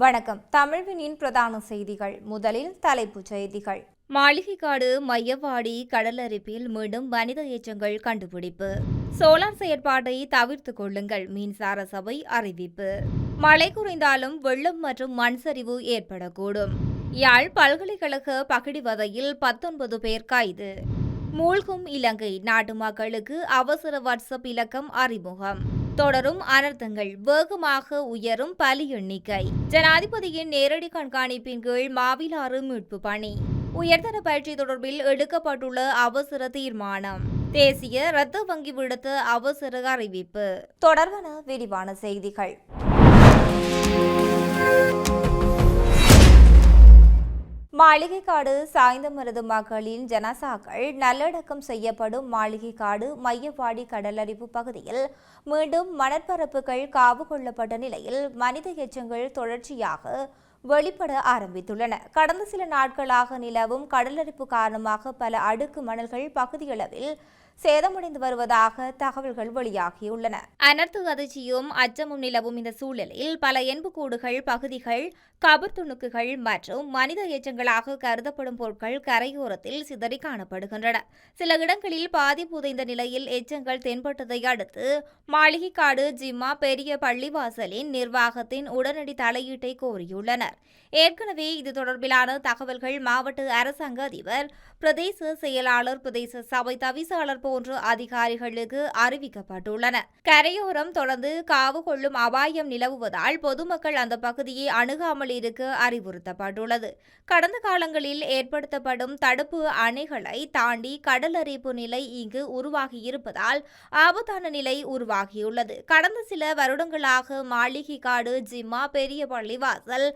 வணக்கம். தமிழ்வினின் பிரதான செய்திகள். முதலில் தலைப்புச் செய்திகள். மாளிகைக்காடு மையவாடி கடலரிப்பில் மீண்டும் மனித எச்சங்கள் கண்டுபிடிப்பு. சோலார் செயற்பாட்டை தவிர்த்துக் கொள்ளுங்கள். மின்சார சபை அறிவிப்பு. மழை குறைந்தாலும் வெள்ளம் மற்றும் மண் சரிவு ஏற்படக்கூடும். யாழ் பல்கலைக்கழக பகிடிவதையில் பத்தொன்பது பேர் கைது. மூழ்கும் இலங்கை நாட்டு மக்களுக்கு அவசர வாட்ஸ்அப் இலக்கம் அறிமுகம். தொடரும் அனர்த்தங்கள். வேகமாக உயரும் பலி எண்ணிக்கை. ஜனாதிபதியின் நேரடி கண்காணிப்பின் கீழ் மாவிலாறு மீட்பு பணி. உயர்தர பயிற்சி தொடர்பில் எடுக்கப்பட்டுள்ள அவசர தீர்மானம். தேசிய இரத்த வங்கி விடுத்த அவசர அறிவிப்பு. தொடர்பான விரிவான செய்திகள். மாளிகைக்காடு சாய்ந்தமருது மக்களின் ஜனசாக்கள் நல்லடக்கம் செய்யப்படும் மாளிகைக்காடு மையவாடி கடலரிப்பு பகுதியில் மீண்டும் மணற்பரப்புகள் காவு கொள்ளப்பட்ட நிலையில் மனித எச்சங்கள் தொடர்ச்சியாக வெளிப்பட ஆரம்பித்துள்ளன. கடந்த சில நாட்களாக நிலவும் கடலரிப்பு காரணமாக பல அடுக்கு மணல்கள் பகுதியளவில் சேதமடைந்து வருவதாக தகவல்கள் வெளியாகியுள்ளன. அனர்த்த அதிர்ச்சியும் அச்சமும் நிலவும் இந்த சூழலில் பல எண்புக்கூடுகள் பகுதிகள் கபர் துணுக்குகள் மற்றும் மனித எச்சங்களாக கருதப்படும் பொருட்கள் கரையோரத்தில் சிதறி காணப்படுகின்றன. சில இடங்களில் பாதி புதைந்த நிலையில் எச்சங்கள் தென்பட்டதை அடுத்து மாளிகைக்காடு ஜிம்மா பெரிய பள்ளிவாசலின் நிர்வாகத்தின் உடனடி தலையீட்டை கோரியுள்ளனர். ஏற்கனவே இது தொடர்பிலான தகவல்கள் மாவட்ட அரசாங்க அதிபர் பிரதேச செயலாளர் பிரதேச சபை தவிசாளர் போன்ற அதிகாரிகளுக்கு அறிவிக்கப்பட்டுள்ளன. கரையோரம் தொடர்ந்து காவு கொள்ளும் அபாயம் நிலவுவதால் பொதுமக்கள் அந்த பகுதியை அணுகாமல் இருக்க அறிவுறுத்தப்பட்டுள்ளது. கடந்த காலங்களில் ஏற்படுத்தப்படும் தடுப்பு அணைகளை தாண்டி கடலரிப்பு நிலை இங்கு உருவாகியிருப்பதால் ஆபத்தான நிலை உருவாகியுள்ளது. கடந்த சில வருடங்களாக மாளிகை காடு ஜிம்மா பெரிய பள்ளிவாசல்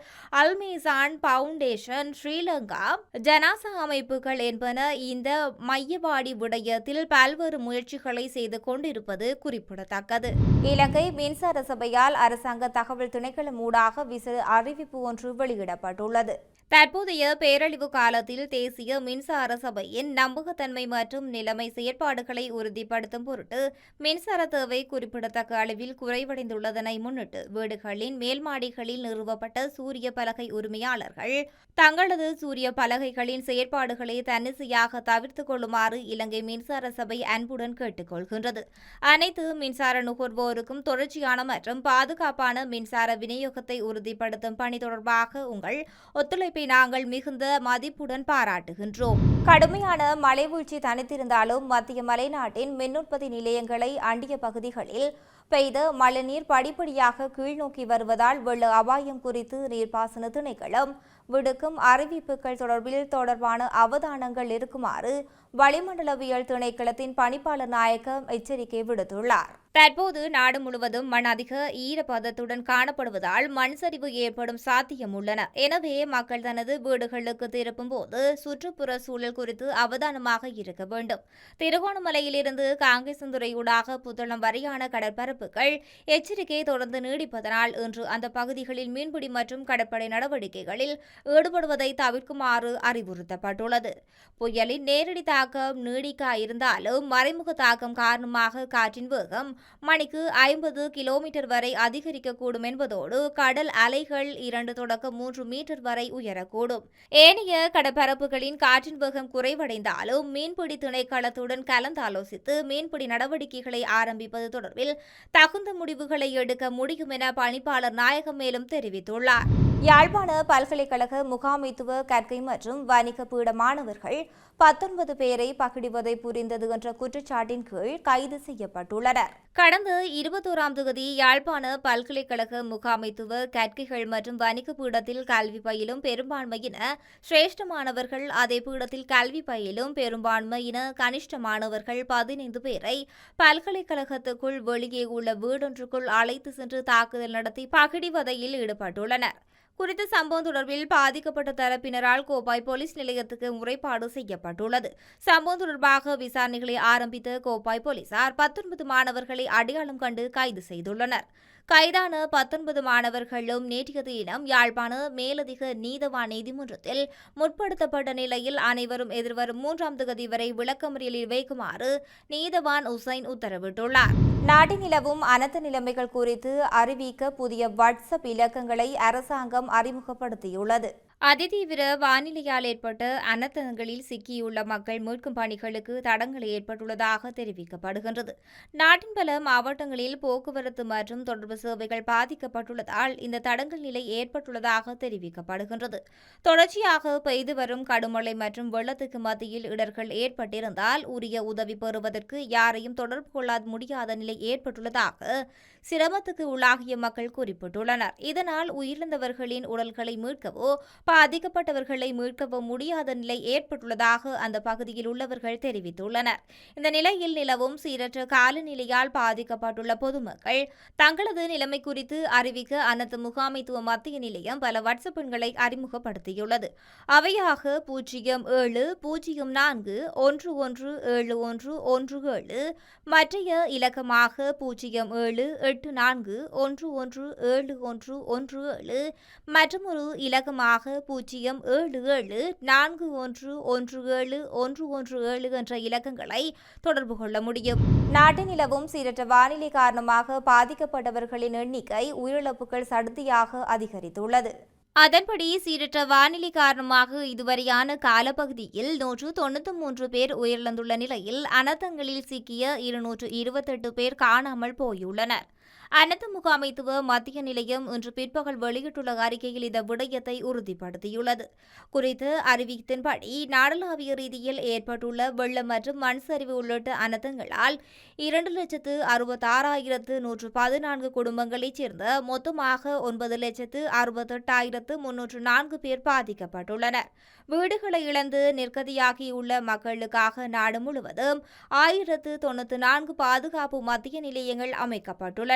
அல்மேசான் பவுண்டேஷன் ஸ்ரீலங்கா ஜனாசா அமைப்புகள் என்பன இந்த மையவாடி விடயத்தில் பல்வேறு முயற்சிகளை செய்து கொண்டிருப்பது குறிப்பிடத்தக்கது. இலங்கை மின்சார சபையால் அரசாங்க தகவல் திணைக்களம் ஊடாக விசேட அறிவிப்பு ஒன்று வெளியிடப்பட்டுள்ளது. தற்போதைய பேரழிவு காலத்தில் தேசிய மின்சார சபையின் நம்பகத்தன்மை மற்றும் நிலைமை செயற்பாடுகளை உறுதிப்படுத்தும் பொருட்டு மின்சார தேவை குறிப்பிடத்தக்க அளவில் குறைவடைந்துள்ளதனை முன்னிட்டு வீடுகளின் மேல் மாடிகளில் நிறுவப்பட்ட சூரிய பலகை உரிமையாளர்கள் தங்களது சூரிய பலகைகளின் செயற்பாடுகளை தன்னிச்சையாக தவிர்த்துக் கொள்ளுமாறு இலங்கை மின்சார சபை அன்புடன் கேட்டுக்கொள்கின்றது. அனைத்து மின்சார நுகர்வோருக்கும் தொடர்ச்சியான மற்றும் பாதுகாப்பான மின்சார விநியோகத்தை உறுதிப்படுத்தும் பணி தொடர்பாக உங்கள் ஒத்துழைப்பை நாங்கள் மிகுந்த மதிப்புடன் பாராட்டுகின்றோம். கடுமையான மழை வீழ்ச்சி தனித்திருந்தாலும் மத்திய மலைநாட்டின் மின் உற்பத்தி நிலையங்களை அண்டிய பகுதிகளில் பெய்த மழைநீர் படிப்படியாக கீழ்நோக்கி வருவதால் வெள்ள அபாயம் குறித்து நீர்ப்பாசன திணைக்களம் விடுக்கும் அறிவிப்புகள் தொடர்பில் தொடர்பான அவதானங்கள் இருக்குமாறு வளிமண்டலவியல் திணைக்களத்தின் பணிப்பாளர் நாயகம் எச்சரிக்கை விடுத்துள்ளார். தற்போது நாடு முழுவதும் மண் அதிக ஈரப்பதத்துடன் காணப்படுவதால் மண் சரிவு ஏற்படும் சாத்தியம் உள்ளன. எனவே மக்கள் தனது வீடுகளுக்கு திருப்பும் போது சுற்றுப்புற சூழல் குறித்து அவதானமாக இருக்க வேண்டும். திருகோணமலையிலிருந்து காங்கேசந்துறையூடாக புத்தளம் வரையான கடற்பரப்புகள் எச்சரிக்கை தொடர்ந்து நீடிப்பதனால் இன்று அந்த பகுதிகளில் மீன்பிடி மற்றும் கடற்படை நடவடிக்கைகளில் ஈடுபடுவதை தவிர்க்குமாறு அறிவுறுத்தப்பட்டுள்ளது. புயலின் நேரடி தாக்கம் நீடிக்க இருந்தாலும் மறைமுக தாக்கம் காரணமாக காற்றின் வேகம் மணிக்கு ஐம்பது கிலோமீட்டர் வரை அதிகரிக்கக்கூடும் என்பதோடு கடல் அலைகள் இரண்டு தொடக்கம் மூன்று மீட்டர் வரை உயரக்கூடும். ஏனைய கடற்பரப்புகளின் காற்றின் வேகம் குறைவடைந்தாலும் மீன்பிடி திணைக்களத்துடன் கலந்தாலோசித்து மீன்பிடி நடவடிக்கைகளை ஆரம்பிப்பது தொடர்பில் தகுந்த முடிவுகளை எடுக்க முடியும் என பணிப்பாளர் நாயகம் மேலும் தெரிவித்துள்ளார். யாழ்ப்பாண பல்கலைக்கழக முகாமைத்துவ கற்கை மற்றும் வணிக பீட மாணவர்கள் பத்தொன்பது பேரை பகிடிவதை புரிந்தது என்ற குற்றச்சாட்டின் கீழ் கைது செய்யப்பட்டுள்ளனர். கடந்த இருபத்தோராம் தேதி யாழ்ப்பாண பல்கலைக்கழக முகாமைத்துவ கற்கைகள் மற்றும் வணிக பீடத்தில் கல்வி பயிலும் பெரும்பான்மையின சிரேஷ்ட மாணவர்கள் அதே பீடத்தில் கல்வி பயிலும் பெரும்பான்மையின கனிஷ்ட மாணவர்கள் பதினைந்து பேரை பல்கலைக்கழகத்துக்குள் வெளியே உள்ள வீடொன்றுக்குள் அழைத்து சென்று தாக்குதல் நடத்தி பகிடிவதையில் ஈடுபட்டுள்ளனர். குறித்த சம்பவம் தொடர்பில் பாதிக்கப்பட்ட தரப்பினரால் கோப்பாய் போலீஸ் நிலையத்துக்கு முறைப்பாடு செய்யப்பட்டுள்ளது. சம்பவம் தொடர்பாக விசாரணைகளை ஆரம்பித்த கோப்பாய் போலீசார் பத்தொன்பது மாணவர்களை அடையாளம் கண்டு கைது செய்துள்ளனர். கைதான பத்தொன்பது மாணவர்களும் நேற்றைய தினம் யாழ்ப்பாண மேலதிக நீதவான் நீதிமன்றத்தில் முற்படுத்தப்பட்ட நிலையில் அனைவரும் எதிர்வரும் மூன்றாம் தேதி வரை விளக்கமறியலில் வைக்குமாறு நீதவான் உசைன் உத்தரவிட்டுள்ளார். நாட்டில் நிலவும் அனர்த்த நிலைமைகள் குறித்து அறிவிக்க புதிய வாட்ஸ்அப் இலக்கங்களை அரசாங்கம் அறிமுகப்படுத்தியுள்ளது. அதிதீவிர வானிலையால் ஏற்பட்ட அனர்த்தங்களில் சிக்கியுள்ள மக்கள் மீட்கும் பணிகளுக்கு தடங்கள் ஏற்பட்டுள்ளதாக தெரிவிக்கப்படுகின்றது. நாட்டின் பல மாவட்டங்களில் போக்குவரத்து மற்றும் தொடர்பு சேவைகள் பாதிக்கப்பட்டுள்ளதால் இந்த தடங்கல் நிலை ஏற்பட்டுள்ளதாக தெரிவிக்கப்படுகின்றது. தொடர்ச்சியாக பெய்து வரும் கடுமழை மற்றும் வெள்ளத்துக்கு மத்தியில் இடர்கள் ஏற்பட்டிருந்தால் உரிய உதவி பெறுவதற்கு யாரையும் தொடர்பு கொள்ள முடியாத நிலை ஏற்பட்டுள்ளதாக சிரமத்துக்கு உள்ளாகிய மக்கள் குறிப்பிட்டுள்ளனர். இதனால் உயிரிழந்தவர்களின் உடல்களை மீட்கவோ பாதிக்கப்பட்டவர்களை மீட்கவும் முடியாத நிலை ஏற்பட்டுள்ளதாக அந்த பகுதியில் உள்ளவர்கள் தெரிவித்துள்ளனர். இந்த நிலையில் நிலவும் சீரற்ற காலநிலையால் பாதிக்கப்பட்டுள்ள பொதுமக்கள் தங்களது நிலைமை குறித்து அறிவிக்க அனைத்து முகாமைத்துவ மத்திய நிலையம் பல வாட்ஸ்அப் எண்களை அறிமுகப்படுத்தியுள்ளது. அவையாக பூஜ்ஜியம் ஏழு பூஜ்ஜியம் நான்கு ஒன்று ஒன்று ஏழு ஒன்று ஒன்று ஏழு மற்றைய இலக்கமாக பூஜ்ஜியம் ஏழு எட்டு நான்கு ஒன்று ஒன்று ஏழு ஒன்று ஒன்று ஏழு மற்றும் ஒரு இலக்கமாக பூஜ்ஜியம் ஏழு ஏழு நான்கு ஒன்று ஒன்று ஏழு ஒன்று ஒன்று ஏழு என்ற இலக்கங்களை தொடர்பு கொள்ள முடியும். நாட்டில் நிலவும் சீரற்ற வானிலை காரணமாக பாதிக்கப்பட்டவர்களின் எண்ணிக்கை உயிரிழப்புகள் சடுதியாக அதிகரித்துள்ளது. அதன்படி சீரற்ற வானிலை காரணமாக இதுவரையான காலப்பகுதியில் நூற்று தொண்ணூற்றி மூன்று பேர் உயிரிழந்துள்ள நிலையில் அனர்த்தங்களில் சிக்கிய இருநூற்று இருபத்தெட்டு பேர் காணாமல் போயுள்ளனர். அனர்த்த முகாமைத்துவ மத்திய நிலையம் இன்று பிற்பகல் வெளியிட்டுள்ள அறிக்கையில் இந்த விடயத்தை உறுதிப்படுத்தியுள்ளது. குறித்த அறிவித்தின்படி நாடளாவிய ரீதியில் ஏற்பட்டுள்ள வெள்ளம் மற்றும் மண் சரிவு உள்ளிட்ட அனர்த்தங்களால் இரண்டு லட்சத்து அறுபத்தாறாயிரத்து நூற்று பதினான்கு குடும்பங்களைச் சேர்ந்த மொத்தமாக ஒன்பது லட்சத்து அறுபத்தெட்டாயிரத்து முன்னூற்று நான்கு பேர் பாதிக்கப்பட்டுள்ளனர். வீடுகளை இழந்து நிர்கதியாகியுள்ள மக்களுக்காக நாடு முழுவதும் ஆயிரத்து தொண்ணூற்று நான்கு பாதுகாப்பு மத்திய நிலையங்கள் அமைக்கப்பட்டுள்ளன.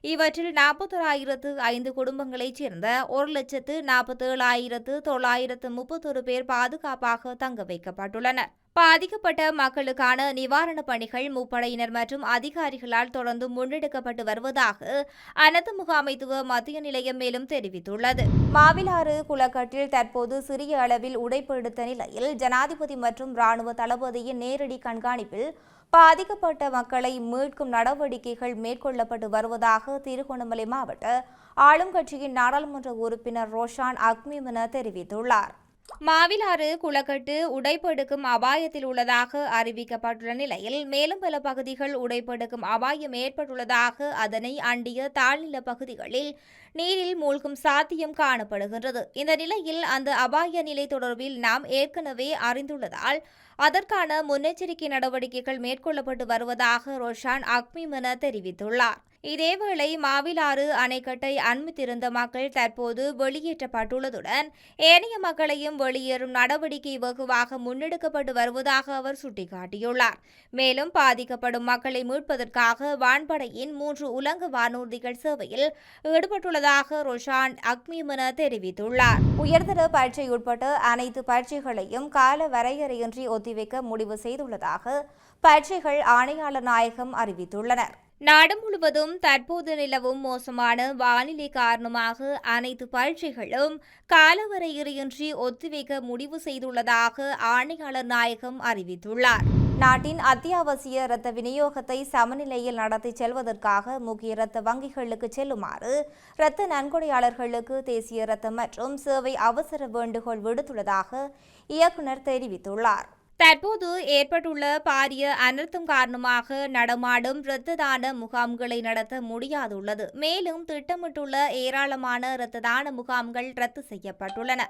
இவற்றில் நாற்பத்தோராயிரத்து ஐந்து குடும்பங்களைச் சேர்ந்த ஒரு லட்சத்து நாற்பத்தேழாயிரத்து தொள்ளாயிரத்து முப்பத்தொரு பேர் பாதுகாப்பாக தங்க வைக்கப்பட்டுள்ளனர். பாதிக்கப்பட்ட மக்களுக்கான நிவாரணப் பணிகள் முப்படையினர் மற்றும் அதிகாரிகளால் தொடர்ந்து முன்னெடுக்கப்பட்டு வருவதாக அனைத்து முகாமைத்துவ மத்திய நிலையம் மேலும் தெரிவித்துள்ளது. மாவிலாறு குளக்கட்டில் தற்போது சிறிய அளவில் உடைப்பெடுத்த நிலையில் ஜனாதிபதி மற்றும் ராணுவ தளபதியின் நேரடி கண்காணிப்பில் பாதிக்கப்பட்ட மக்களை மீட்கும் நடவடிக்கைகள் மேற்கொள்ளப்பட்டு வருவதாக திருகோணமலை மாவட்ட ஆளும் கட்சியின் நாடாளுமன்ற உறுப்பினர் ரோஷான் அக்மிமன தெரிவித்துள்ளார். மாவிலாறு குளக்கட்டு உடைப்பெடுக்கும் அபாயத்தில் உள்ளதாக அறிவிக்கப்பட்டுள்ள நிலையில் மேலும் பல பகுதிகள் உடைப்பெடுக்கும் அபாயம் ஏற்பட்டுள்ளதாக அதனை அண்டிய தாழ்நில பகுதிகளில் நீரில் மூழ்கும் சாத்தியம் காணப்படுகின்றது. இந்த நிலையில் அந்த அபாய நிலை தொடர்பில் நாம் ஏற்கனவே அறிந்துள்ளதால் அதற்கான முன்னெச்சரிக்கை நடவடிக்கைகள் மேற்கொள்ளப்பட்டு வருவதாக ரோஷான் அக்மிமன தெரிவித்துள்ளார். இதேவேளை மாவிலாறு அணைக்கட்டை அண்மித்திருந்த மக்கள் தற்போது வெளியேற்றப்பட்டுள்ளதுடன் ஏனைய மக்களையும் வெளியேறும் நடவடிக்கை வெகுவாக முன்னெடுக்கப்பட்டு வருவதாக அவர் சுட்டிக்காட்டியுள்ளார். மேலும் பாதிக்கப்படும் மக்களை மீட்பதற்காக வான்படையின் மூன்று உலங்க வானூர்திகள் சேவையில் ஈடுபட்டுள்ளதாக ரொஷான் அக்மிமன தெரிவித்துள்ளார். உயர்தர பரீட்சை உட்பட்ட அனைத்து பரீட்சைகளையும் கால வரையறையின்றி ஒத்திவைக்க முடிவு செய்துள்ளதாக பரீட்சைகள் ஆணையாளர் நாயகம் அறிவித்துள்ளனர். நாடு முழுவதும் தற்போது நிலவும் மோசமான வானிலை காரணமாக அனைத்து பரீட்சைகளும் காலவரையறையின்றி ஒத்திவைக்க முடிவு செய்துள்ளதாக ஆணையாளர் நாயகம் அறிவித்துள்ளார். நாட்டின் அத்தியாவசிய இரத்த விநியோகத்தை சமநிலையில் நடத்தி செல்வதற்காக முக்கிய இரத்த வங்கிகளுக்கு செல்லுமாறு இரத்த நன்கொடையாளர்களுக்கு தேசிய இரத்த மற்றும் சேவை அவசர வேண்டுகோள் விடுத்துள்ளதாக இயக்குனர் தெரிவித்துள்ளார். தற்போது ஏற்பட்டுள்ள பாரிய அனர்த்தம் காரணமாக நடமாடும் இரத்த தான முகாம்களை நடத்த முடியாதுள்ளது. மேலும் திட்டமிட்டுள்ள ஏராளமான இரத்த தான முகாம்கள் ரத்து செய்யப்பட்டுள்ளன.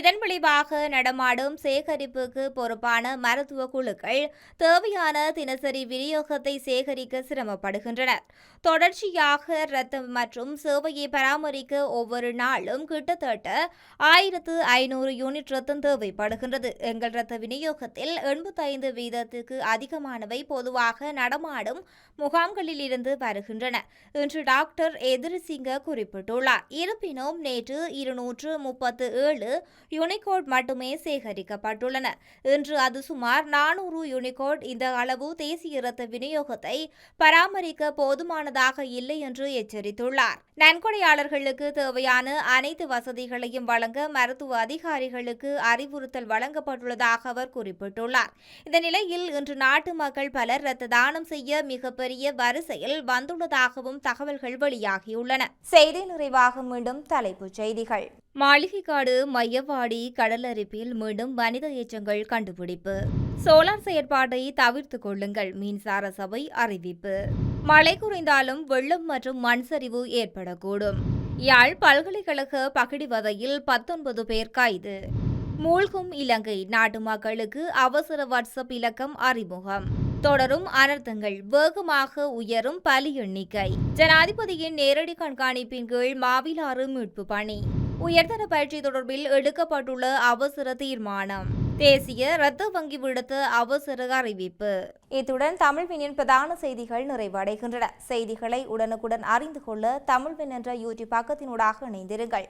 இதன் விளைவாக நடமாடும் சேகரிப்புக்கு பொறுப்பான மருத்துவ குழுக்கள் தேவையான தினசரி விநியோகத்தை சேகரிக்க சிரமப்படுகின்றனர். தொடர்ச்சியாக இரத்தம் மற்றும் சேவையை பராமரிக்க ஒவ்வொரு நாளும் கிட்டத்தட்ட ஆயிரத்து ஐநூறு யூனிட் ரத்தம் தேவைப்படுகின்றது. எங்கள் இரத்த விநியோகத்தில் இவற்றில் எண்பத்தைந்து வீதத்துக்கு அதிகமானவை பொதுவாக நடமாடும் முகாம்களில் இருந்து வருகின்றன. என்று டாக்டர் எதிரிசிங்க குறிப்பிட்டுள்ளார். இருப்பினும் நேற்று இருநூற்று முப்பத்து ஏழு யூனிகோட் மட்டுமே சேகரிக்கப்பட்டுள்ளன. இன்று அது சுமார் நானூறு யூனிகோட். இந்த அளவு தேசிய இரத்த விநியோகத்தை பராமரிக்க போதுமானதாக இல்லை என்று எச்சரித்துள்ளார். நன்கொடையாளர்களுக்கு தேவையான அனைத்து வசதிகளையும் வழங்க மருத்துவ அதிகாரிகளுக்கு அறிவுறுத்தல் வழங்கப்பட்டுள்ளதாக அவர் குறிப்பிட்டுள்ளார். இந்த நிலையில் இன்று நாட்டு மக்கள் பலர் இரத்த தானம் செய்ய மிகப்பெரிய வரிசையில் வந்துள்ளதாகவும் தகவல்கள் வெளியாகியுள்ளன. செய்தி நிறைவாக மீண்டும் தலைப்புச் செய்திகள். மாளிகைக்காடு மையவாடி கடலரிப்பில் மீண்டும் மனித எச்சங்கள் கண்டுபிடிப்பு. சோலார் செயற்பாட்டை தவிர்த்துக் கொள்ளுங்கள் மின்சார சபை அறிவிப்பு. மழை குறைந்தாலும் வெள்ளம் மற்றும் மண் சரிவு ஏற்படக்கூடும். யாழ் பல்கலைக்கழக பகிடிவதையில் பத்தொன்பது பேர் கைது. மூழ்கும் இலங்கை நாட்டு மக்களுக்கு அவசர வாட்ஸ்அப் இலக்கம் அறிமுகம். தொடரும் அனர்த்தங்கள் வேகமாக உயரும் பலி எண்ணிக்கை. ஜனாதிபதியின் நேரடி கண்காணிப்பின் கீழ் மாவிலாறு மீட்பு பணி. உயர்தர பயிற்சி தொடர்பில் எடுக்கப்பட்டுள்ள அவசர தீர்மானம். தேசிய இரத்த வங்கி விடுத்த அவசர அறிவிப்பு. இத்துடன் தமிழ்வினின் பிரதான செய்திகள் நிறைவடைகின்றன. செய்திகளை உடனுக்குடன் அறிந்து கொள்ள தமிழ்வின் என்ற யூடியூப் பக்கத்தினூடாக இணைந்திருங்கள்.